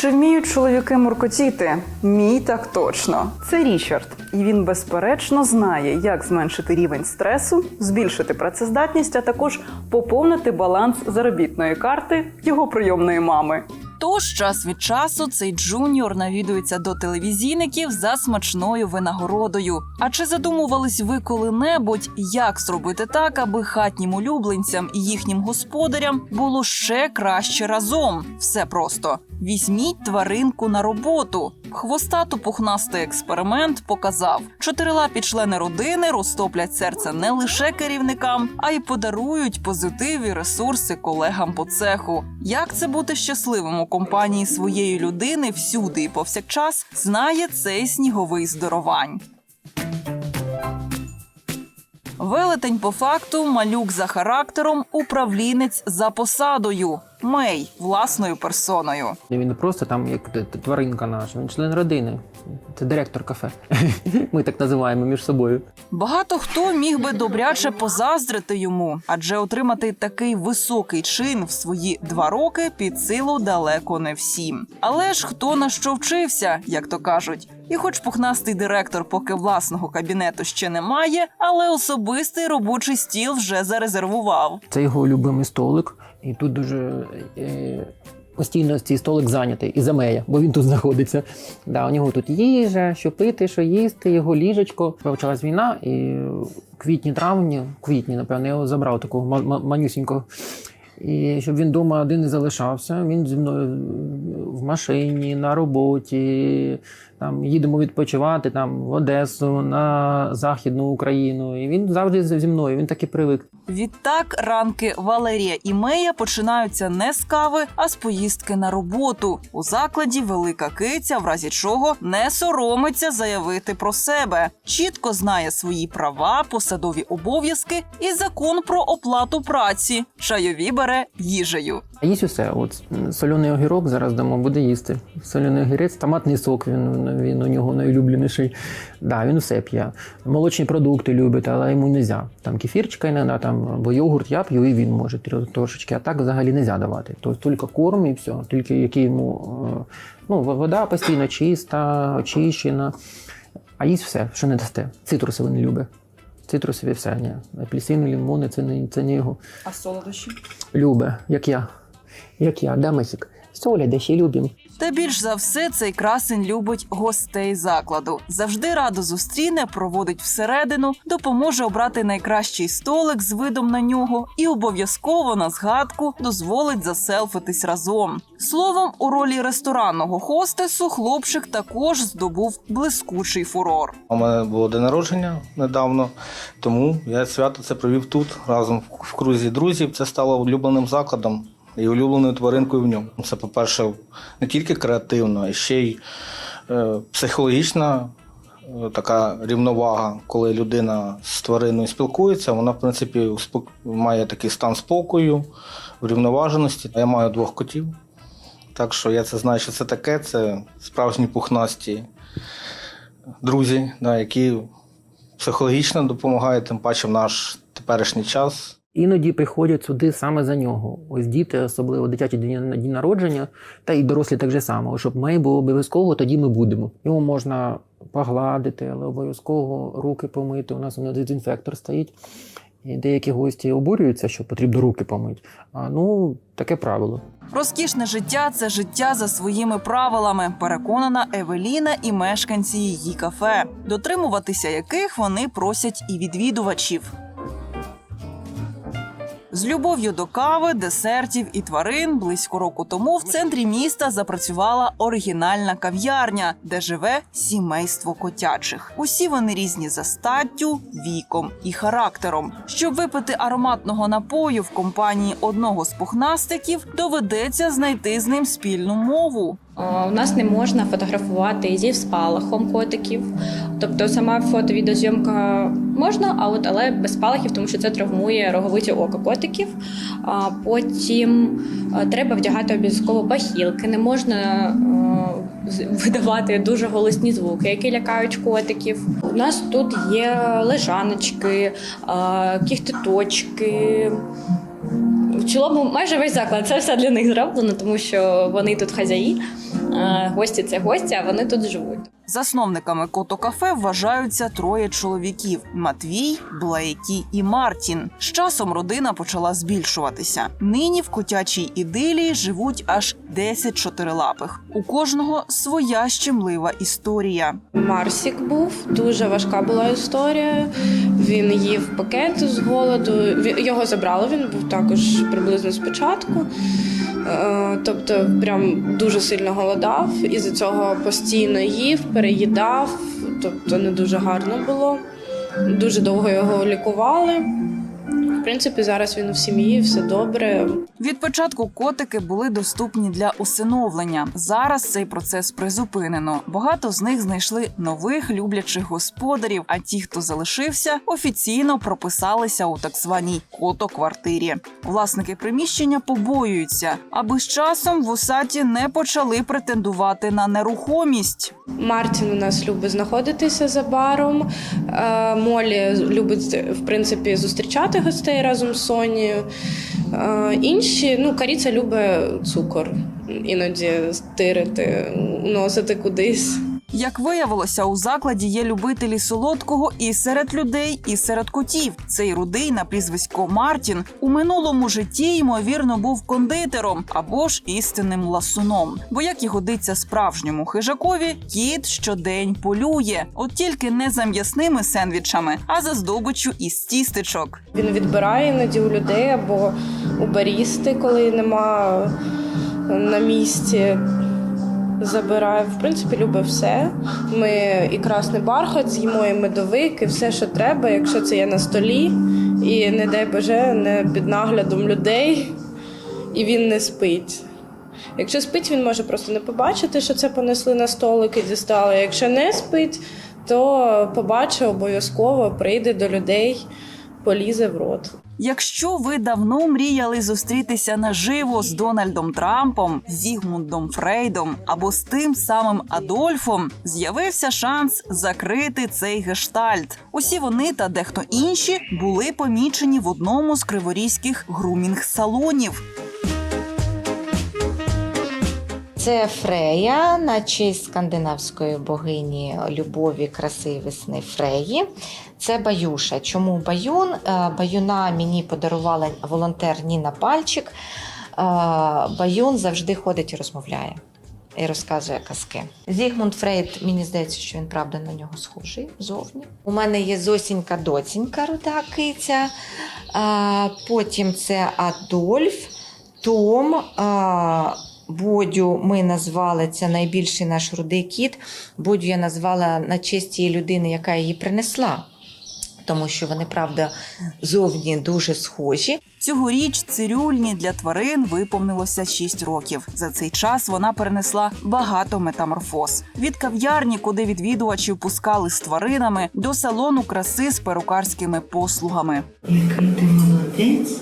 Чи вміють чоловіки муркотіти? Мій так точно. Це Річард, і він безперечно знає, як зменшити рівень стресу, збільшити працездатність, а також поповнити баланс заробітної карти його прийомної мами. Тож час від часу цей джуніор навідується до телевізійників за смачною винагородою. А чи задумувались ви коли-небудь, як зробити так, аби хатнім улюбленцям і їхнім господарям було ще краще разом? Все просто візьміть тваринку на роботу. Хвостато пухнастий експеримент показав: чотирилапі члени родини розтоплять серце не лише керівникам, а й подарують позитив і ресурси колегам по цеху. Як це бути щасливим компанії своєї людини всюди і повсякчас, знає цей сніговий здоровань. Велетень по факту, малюк за характером, управлінець за посадою. Мей власною персоною. Він не просто там як тваринка наша, він член родини. Це директор кафе. Ми так називаємо між собою. Багато хто міг би добряче позаздрити йому, адже отримати такий високий чин в свої два роки під силу далеко не всім. Але ж хто на що вчився, як то кажуть. І хоч пухнастий директор поки власного кабінету ще не має, але особистий робочий стіл вже зарезервував. Це його улюблений столик, і тут дуже е, постійно цей столик зайнятий і замея, бо він тут знаходиться. Да, у нього тут їжа, що пити, що їсти, його ліжечко. Почалась війна, і в квітні-травні, квітні, напевно, я його забрав такого ма- ма- манюсінького. І щоб він вдома один не залишався, він зі мною машині, на роботі. Там їдемо відпочивати там в Одесу, на Західну Україну. І він завжди зі мною. Він так і привик. Відтак ранки Валерія і Мея починаються не з кави, а з поїздки на роботу. У закладі велика киця, в разі чого не соромиться заявити про себе. Чітко знає свої права, посадові обов'язки і закон про оплату праці. Чайові бере їжею. А Їсть усе. От соляний огірок зараз дамо, буде їсти. Соляний огірець, томатний сок, він, він у нього найулюбленіший. Да, він все п'є. Молочні продукти любить, але йому не можна. Там кефірчика іноді, там, або йогурт я п'ю, і він може тр- трошечки. А так взагалі не можна давати. Тобто тільки корм і все. Тільки який йому е, ну, вода постійно чиста, очищена. А їсть все, що не дасте. Цитрусовий не любить. Цитрусові все, ні. Апельсини, лимони, це не, це не його. А солодощі? Любе, як я. Як я, да, Масік? Соля, де ще любим. Та більш за все цей красень любить гостей закладу. Завжди радо зустріне, проводить всередину, допоможе обрати найкращий столик з видом на нього і обов'язково на згадку дозволить заселфитись разом. Словом, у ролі ресторанного хостесу хлопчик також здобув блискучий фурор. У мене було день народження недавно, тому я свято це провів тут разом в- в крузі друзів. Це стало улюбленим закладом і улюбленою тваринкою в ньому. Це, по-перше, не тільки креативно, а ще й е, психологічна е, така рівновага, коли людина з твариною спілкується, вона, в принципі, має такий стан спокою, врівноваженості. Я маю двох котів. Так що я це знаю, що це таке. Це справжні пухнасті друзі, да, які психологічно допомагають, тим паче в наш теперішній час. Іноді приходять сюди саме за нього. Ось діти, особливо дитячі дні, народження, та й дорослі так же само. Щоб ми було обов'язково, тоді ми будемо. Його можна погладити, але обов'язково руки помити. У нас воно дезінфектор стоїть. І деякі гості обурюються, що потрібно руки помити. А ну, таке правило. Розкішне життя це життя за своїми правилами, переконана Евеліна і мешканці її кафе, дотримуватися яких вони просять і відвідувачів. З любов'ю до кави, десертів і тварин близько року тому в центрі міста запрацювала оригінальна кав'ярня, де живе сімейство котячих. Усі вони різні за статтю, віком і характером. Щоб випити ароматного напою в компанії одного з пухнастиків, доведеться знайти з ним спільну мову. А, У нас не можна фотографувати зі спалахом котиків. Тобто сама фото-відеозйомка можна, а от але без спалахів, тому що це травмує роговицю ока котиків. Потім треба вдягати обов'язково бахілки. Не можна видавати дуже голосні звуки, які лякають котиків. У нас тут є лежаночки, кіхтиточки. Цілому майже весь заклад це все для них зроблено, тому що вони тут хазяї, е, гості це гості, а вони тут живуть. Засновниками кото-кафе вважаються троє чоловіків: Матвій, Блейкі і Мартін. З часом родина почала збільшуватися. Нині в котячій ідилії живуть аж 10 чотирилапих. У кожного своя щемлива історія. Марсік був дуже важка була історія. Він їв пакет з голоду. Його забрали. Він був також приблизно спочатку. Е, Тобто, прям дуже сильно голодав, і за цього постійно їв, переїдав. Тобто не дуже гарно було. Дуже довго його лікували. Принципі, зараз він в сім'ї, все добре. Від початку котики були доступні для усиновлення. Зараз цей процес призупинено. Багато з них знайшли нових люблячих господарів. А ті, хто залишився, офіційно прописалися у так званій кото-квартирі. Власники приміщення побоюються, аби з часом в усаті не почали претендувати на нерухомість. Мартін у нас любить знаходитися за баром. Е, Молі любить в принципі зустрічати гостей разом з Сонією. Інші, ну, Каріця любить цукор, іноді стирити, носити кудись. Як виявилося, у закладі є любителі солодкого і серед людей, і серед котів. Цей рудий на прізвисько Мартін у минулому житті ймовірно був кондитером або ж істинним ласуном. Бо як і годиться справжньому хижакові, кіт щодень полює, от тільки не за м'ясними сендвічами, а за здобиччю із тістечок. Він відбирає іноді у людей або у барісти, коли нема на місці. Забирає, в принципі, любить все. Ми і красний бархат з'їмо, і медовик, і все, що треба, якщо це є на столі, і не дай Боже, не під наглядом людей, і він не спить. Якщо спить, він може просто не побачити, що це понесли на столик і дістали. Якщо не спить, то побачить обов'язково, прийде до людей, полізе в рот. Якщо ви давно мріяли зустрітися наживо з Дональдом Трампом, Зігмундом Фрейдом або з тим самим Адольфом, з'явився шанс закрити цей гештальт. Усі вони та дехто інші були помічені в одному з криворізьких грумінг-салонів. Це Фрея на честь скандинавської богині любові, краси і весни Фреї. Це Баюша. Чому баюн? Е, Баюна мені подарувала волонтер Ніна Пальчик. Е, Баюн завжди ходить і розмовляє. І розказує казки. Зігмунд Фрейд, мені здається, що він правда на нього схожий зовні. У мене є Зосінька доцінька, руда киця. Потім це Адольф, Том. Бодю ми назвали це найбільший наш рудий кіт. Бодю я назвала на честь тієї людини, яка її принесла. Тому що вони, правда, зовні дуже схожі. Цьогоріч цирюльні для тварин виповнилося 6 років. За цей час вона перенесла багато метаморфоз від кав'ярні, куди відвідувачів пускали з тваринами, до салону краси з перукарськими послугами. Який ти молодець,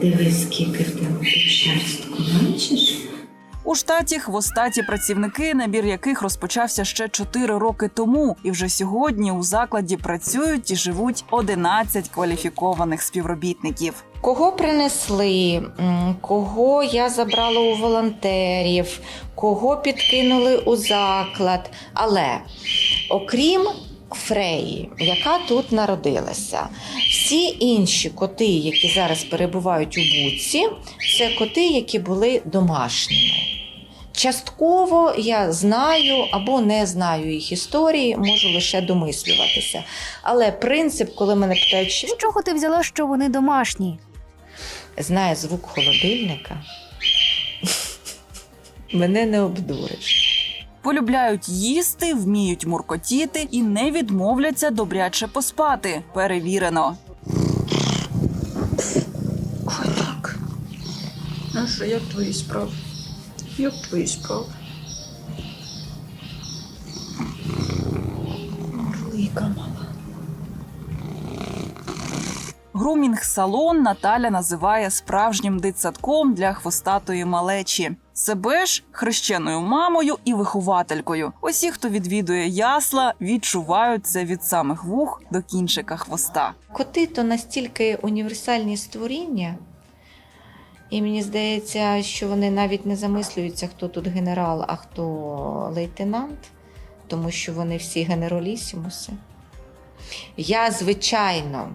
дивись, скільки в тебе шерстку, бачиш? У штаті хвостаті працівники, набір яких розпочався ще 4 роки тому, і вже сьогодні у закладі працюють і живуть 11 кваліфікованих співробітників. Кого принесли, кого я забрала у волонтерів, кого підкинули у заклад. Але окрім Фреї, яка тут народилася, всі інші коти, які зараз перебувають у буці, це коти, які були домашніми. Частково я знаю або не знаю їх історії, можу лише домислюватися. Але принцип, коли мене питають, чи З чого ти взяла, що вони домашні? знає звук холодильника, мене не обдуриш. Полюбляють їсти, вміють муркотіти і не відмовляться добряче поспати. Перевірено. Наша, як твої справи? Як твої справи? Грумінг-салон Наталя називає справжнім дитсадком для хвостатої малечі. Себе ж хрещеною мамою і вихователькою. Усі, хто відвідує ясла, відчувають це від самих вух до кінчика хвоста. Коти то настільки універсальні створіння, І мені здається, що вони навіть не замислюються, хто тут генерал, а хто лейтенант, тому що вони всі генералісімуси. Я, звичайно,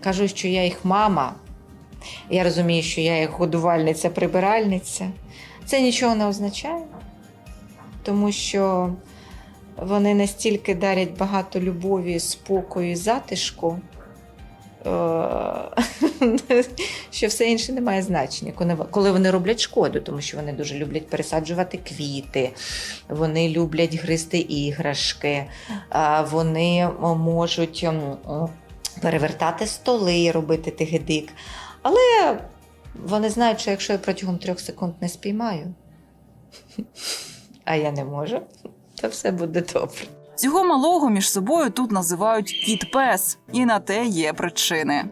кажу, що я їх мама. Я розумію, що я їх годувальниця, прибиральниця. Це нічого не означає, тому що вони настільки дарять багато любові, спокою і затишку, що все інше не має значення, коли- вони роблять шкоду, тому що вони дуже люблять пересаджувати квіти, вони люблять гризти іграшки, вони можуть м, м, перевертати столи, робити тигедик. Але вони знають, що якщо я протягом трьох секунд не спіймаю, а я не можу, то все буде добре. Цього малого між собою тут називають кіт-пес, і на те є причини.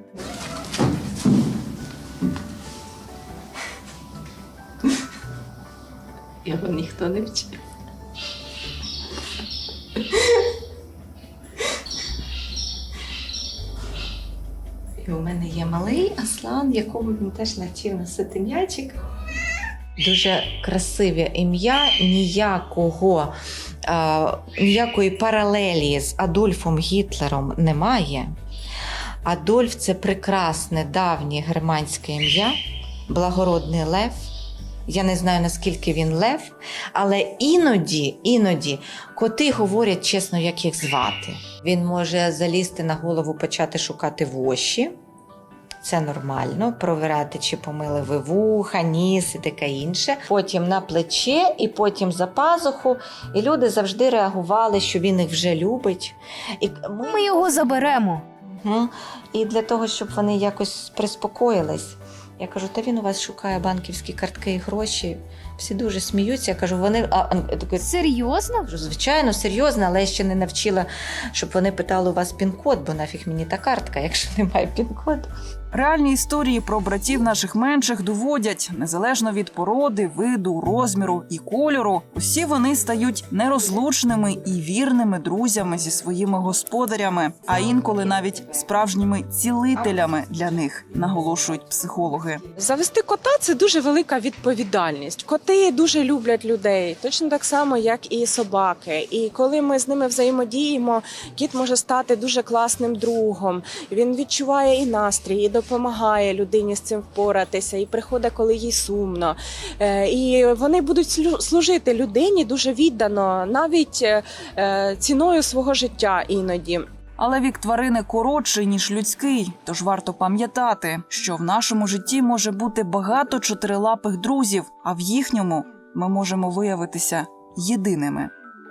Його ніхто не вчив. І у мене є малий Аслан, якому він теж навчив носити м'ячик. Дуже красиве ім'я, ніякого, ніякої паралелі з Адольфом Гітлером немає. Адольф це прекрасне давнє германське ім'я, благородний лев. Я не знаю, наскільки він лев, але іноді, іноді коти говорять чесно, як їх звати. Він може залізти на голову, почати шукати воші. Це нормально, провіряти, чи помили ви вуха, ніс і таке інше. Потім на плече і потім за пазуху. І люди завжди реагували, що він їх вже любить. І Ми його заберемо. Мгм. І для того, щоб вони якось приспокоїлись. Я кажу, та він у вас шукає банківські картки і гроші. Всі дуже сміються. Я кажу, вони а, а, Серйозно? звичайно, серйозно, але я ще не навчила, щоб вони питали у вас пін-код, бо нафіг мені та картка, якщо немає пін-коду. Реальні історії про братів наших менших доводять, незалежно від породи, виду, розміру і кольору, усі вони стають нерозлучними і вірними друзями зі своїми господарями, а інколи навіть справжніми цілителями для них, наголошують психологи. Завести кота це дуже велика відповідальність. Коти дуже люблять людей, точно так само, як і собаки. І коли ми з ними взаємодіємо, кіт може стати дуже класним другом. Він відчуває і настрій, і допомагає людині з цим впоратися, і приходить, коли їй сумно. Е, І вони будуть служити людині дуже віддано, навіть е, ціною свого життя іноді. Але вік тварини коротший ніж людський, тож варто пам'ятати, що в нашому житті може бути багато чотирилапих друзів, а в їхньому ми можемо виявитися єдиними.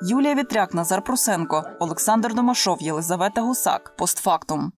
Юлія Вітряк, Назар Просенко, Олександр Домашов, Єлизавета Гусак. Постфактум.